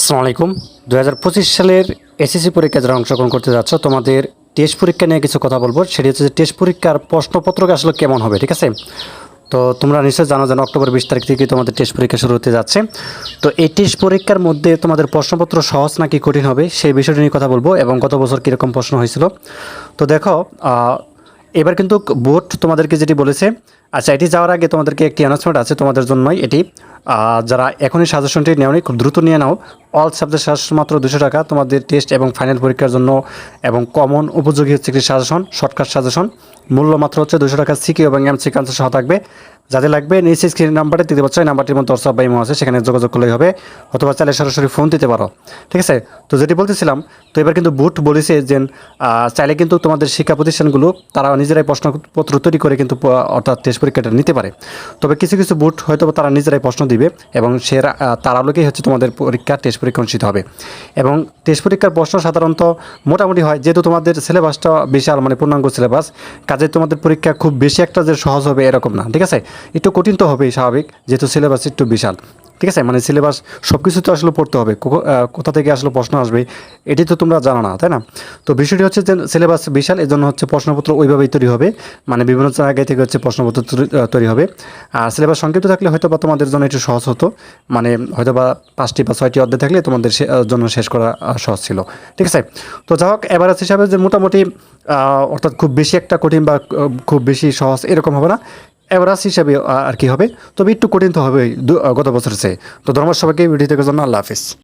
আসসালামু আলাইকুম। দু হাজার পঁচিশ সালের এসএসসি পরীক্ষা যারা অংশগ্রহণ করতে যাচ্ছ, তোমাদের টেস্ট পরীক্ষা নিয়ে কিছু কথা বলব। সেটি হচ্ছে যে টেস্ট পরীক্ষার প্রশ্নপত্র আসলে কেমন হবে, ঠিক আছে? তো তোমরা নিশ্চয়ই জানো যেন অক্টোবর বিশ তারিখ থেকে তোমাদের টেস্ট পরীক্ষা শুরু হতে যাচ্ছে। তো এই টেস্ট পরীক্ষার মধ্যে তোমাদের প্রশ্নপত্র সহজ নাকি কঠিন হবে, সেই বিষয়টি নিয়ে কথা বলব এবং গত বছর কীরকম প্রশ্ন হয়েছিল। তো দেখো এবার কিন্তু বোর্ড তোমাদেরকে যেটি বলেছে আচ্ছা এটি যাওয়ার আগে তোমাদেরকে একটি অ্যানাউন্সমেন্ট আছে তোমাদের জন্যই এটি। যারা এখনই সাজেশনটি নেওনি, খুব দ্রুত নিয়ে নাও। অল সাবজেক্ট সাজেশন মাত্র দুশো টাকা। তোমাদের টেস্ট এবং ফাইনাল পরীক্ষার জন্য এবং কমন উপযোগী হচ্ছে একটি সাজেশন শর্টকাট সাজেশন। মূল্য মাত্র হচ্ছে দুশো টাকা। সিকিউ এবং এমসি কান্সার সহ থাকবে। যাদের লাগবে, নিচে স্ক্রিন নাম্বারে দিতে পারছ, এই নাম্বারটির মধ্যে হোয়াটসঅ্যাপ বা ইমো আছে, সেখানে যোগাযোগ করলেই হবে, অথবা চাইলে সরাসরি ফোন দিতে পারো। ঠিক আছে? তো যেটি বলতেছিলাম, তো এবার কিন্তু বুট বলেছে যে চাইলে কিন্তু তোমাদের শিক্ষা প্রতিষ্ঠানগুলো, তারা নিজেরাই প্রশ্নপত্র তৈরি করে কিন্তু অর্থাৎ টেস্ট পরীক্ষাটা নিতে পারে। তবে কিছু কিছু বুট হয়তো তারা নিজেরাই প্রশ্ন দিবে, এবং সে তার আলোকেই হচ্ছে তোমাদের পরীক্ষা টেস্ট পরীক্ষা অনুষ্ঠিত হবে। এবং টেস্ট পরীক্ষার প্রশ্ন সাধারণত মোটামুটি হয়, যেহেতু তোমাদের সিলেবাসটা বিশাল মানে পূর্ণাঙ্গ সিলেবাস কাজে তোমাদের পরীক্ষা খুব বেশি একটা যে সহজ হবে এরকম না, ঠিক আছে? একটু কঠিন তো হবেই স্বাভাবিক, যেহেতু সিলেবাস একটু বিশাল। ঠিক আছে? মানে সিলেবাস সব কিছু তো আসলে পড়তে হবে। কোথা থেকে আসলে প্রশ্ন আসবে, এটি তো তোমরা জানো না, তাই না? তো বিষয়টি হচ্ছে যে সিলেবাস বিশাল এই জন্য হচ্ছে প্রশ্নপত্র ওইভাবেই তৈরি হবে। মানে বিভিন্ন জায়গায় থেকে হচ্ছে প্রশ্নপত্র তৈরি- হবে। আর সিলেবাস সংক্ষিপ্ত থাকলে হয়তো বা তোমাদের জন্য একটু সহজ হতো। মানে হয়তো বা পাঁচটি বা ছয়টি অধ্যায় থাকলে তোমাদের জন্য শেষ করা সহজ ছিল। ঠিক আছে? তো যা হোক, এবার হিসাবে যে মোটামুটি অর্থাৎ খুব বেশি একটা কঠিন বা খুব বেশি সহজ এরকম হবে না। এভারেজ হিসাবে আর কি হবে? তবে একটু কঠিন তো হবে গত বছর চেয়ে তো ধর্ম সবাইকে ভিডিও দেখার জন্য আল্লাহ হাফিজ।